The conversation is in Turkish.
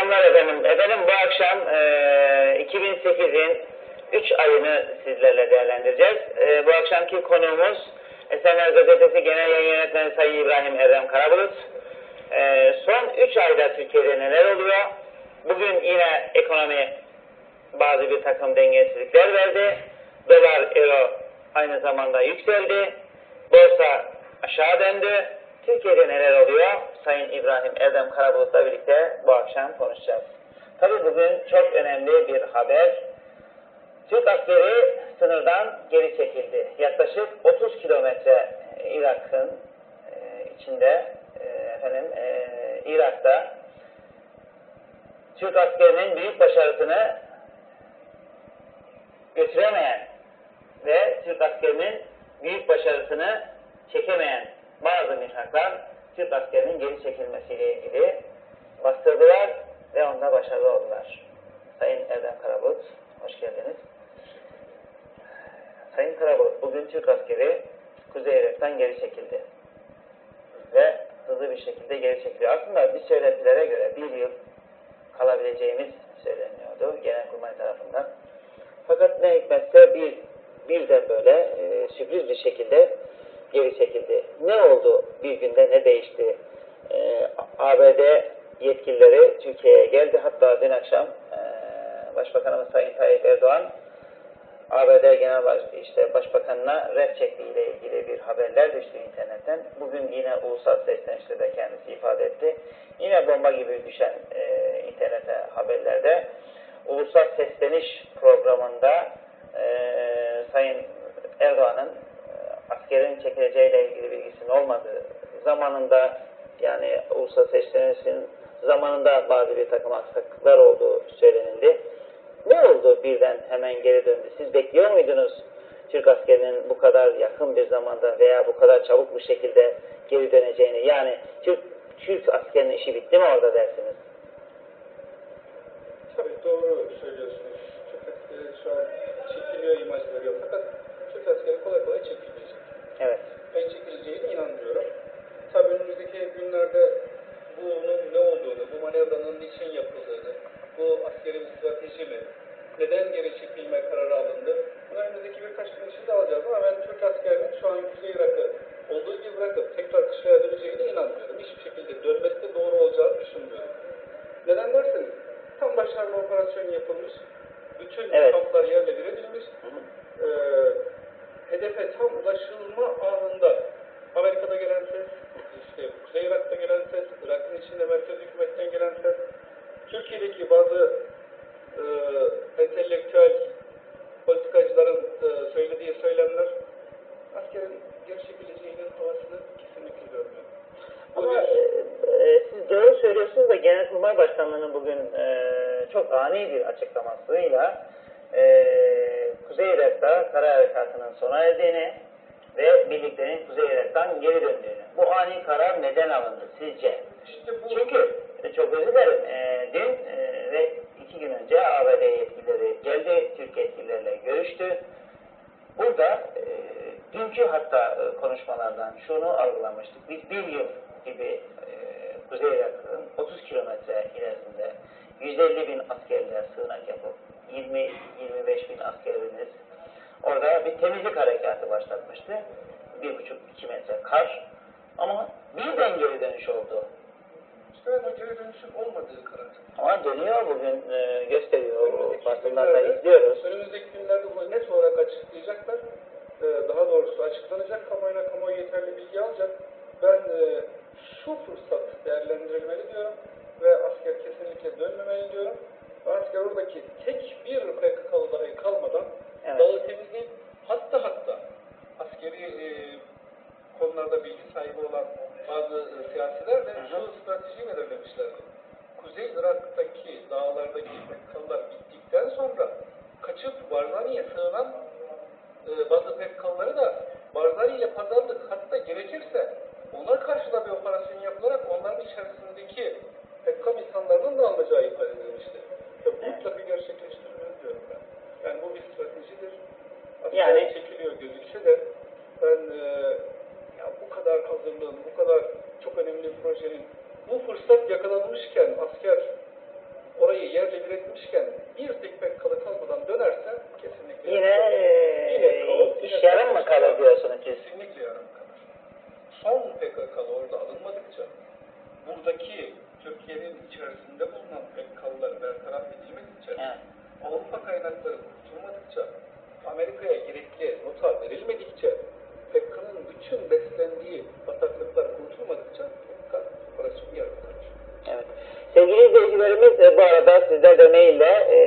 akşamlar efendim. Efendim bu akşam e, 2008'in 3 ayını sizlerle değerlendireceğiz. E, bu akşamki konuğumuz Esenler Gazetesi Genel Yayın Yönetmeni Sayın İbrahim Erdem Karabulut. E, son 3 ayda Türkiye'de neler oluyor? Bugün yine ekonomi bazı bir takım dengesizlikler verdi. Dolar, euro aynı zamanda yükseldi. Borsa aşağı döndü. Türkiye'de neler oluyor? Sayın İbrahim Erdem Karabulut'la birlikte bu akşam konuşacağız. Tabii bugün çok önemli bir haber. Türk askeri sınırdan geri çekildi. Yaklaşık 30 kilometre Irak'ın e, içinde e, efendim e, Irak'ta Türk askerinin büyük başarısını götüremeyen ve Türk askerinin büyük başarısını çekemeyen bazı mihraklar Türk askerinin geri çekilmesiyle ilgili bastırdılar ve onda başarılı oldular. Sayın Erdem Karabulut, hoş geldiniz. Sayın Karabulut, bugün Türk askeri Kuzey Irak'tan geri çekildi. Ve hızlı bir şekilde geri çekiliyor. Aslında bir söylentilere göre bir yıl kalabileceğimiz söyleniyordu Genelkurmay tarafından. Fakat ne hikmetse bir birden böyle e, sürpriz bir şekilde. Ne oldu bir günde ne değişti? E, ABD yetkilileri Türkiye'ye geldi. Hatta dün akşam e, Başbakanımız Sayın Tayyip Erdoğan ABD Genel Baş, işte Başbakanına red çektiğiyle ilgili bir haberler düştü internetten. Bugün yine ulusal seslenişte de kendisi ifade etti. Yine bomba gibi düşen e, internete haberlerde ulusal sesleniş programında e, Sayın Erdoğan'ın askerin çekileceğiyle ilgili bilgisinin olmadığı zamanında yani ulusal seslenişin zamanında bazı bir takım aksaklıklar olduğu söylenildi. Ne oldu birden hemen geri döndü? Siz bekliyor muydunuz Türk askerinin bu kadar yakın bir zamanda veya bu kadar çabuk bir şekilde geri döneceğini? Yani Türk, Türk askerinin işi bitti mi orada dersiniz? Tabii doğru söylüyorsunuz. Türk askeri şu an çekiliyor imaj veriyor fakat Türk askeri kolay kolay çekilmeyecek. Evet. Ben çekileceğine inanmıyorum. Tabii önümüzdeki günlerde bunun ne olduğunu, bu manevranın niçin yapıldığını, bu askeri bir strateji mi, neden geri çekilme kararı alındı, bunu önümüzdeki birkaç gün içinde alacağız ama ben Türk askerinin şu an Kuzey Irak'ı olduğu gibi bırakıp tekrar dışarıya döneceğine inanmıyorum. Hiçbir şekilde dönmesi de doğru olacağını düşünmüyorum. Neden derseniz, tam başarılı operasyon yapılmış, bütün Evet. kamplar yerle bir bazı e, entelektüel politikacıların e, söylediği söylemler askerin geri çekileceğinin havasını kesinlikle görmüyor. Ama e, e, siz doğru söylüyorsunuz da Genelkurmay Başkanlığı'nın bugün e, çok ani bir açıklamasıyla e, Kuzey Irak'ta kara harekatının sona erdiğini ve birliklerin Kuzey Irak'tan geri döndüğünü. Bu ani karar neden alındı sizce? işte bu Çünkü çok özür dilerim e, dün e, ve iki gün önce ABD yetkilileri geldi, Türk yetkilileriyle görüştü. Burada e, dünkü hatta e, konuşmalardan şunu algılamıştık. Biz bir yıl gibi e, Kuzey Irak'ın 30 kilometre ilerisinde 150 bin askerle sığınak yapıp 20-25 bin askerimiz orada bir temizlik harekatı başlatmıştı. Bir buçuk iki metre kar. Ama birden geri dönüş oldu. O geri dönüşün olmadığı karar. Ama dönüyor bugün e, gösteriyor. Basınlarda izliyoruz. Önümüzdeki günlerde bunu net olarak açıklayacaklar. Ee, daha doğrusu açıklanacak. Kamuoyuna kamuoyu yeterli bilgi alacak. Ben e, şu fırsat değerlendirilmeli diyorum ve asker kesinlikle dönmemeli diyorum. Asker oradaki tek bir PKK'lı dahi kalmadan Evet. dağı temizleyip hatta hatta askeri e, konularda bilgi sahibi olan bazı e, siyasiler de şu. Kuzey Irak'taki dağlardaki PKK'lılar bittikten sonra kaçıp Barzani'ye sığınan e, bazı PKK'lıları da Barzani ile pazarlık hatta gerekirse onlar karşıda bir operasyon yapılarak onların içerisindeki PKK insanlarının da alınacağı ifade edilmişti. Evet. mutlaka gerçekleştirilmez diyorum ben. Yani bu bir stratejidir. Asker Yani- çekiliyor gözükse de ben e, ya bu kadar hazırlığın, bu kadar çok önemli bir projenin bu fırsat yakalanmışken asker yerle sizler de maille e,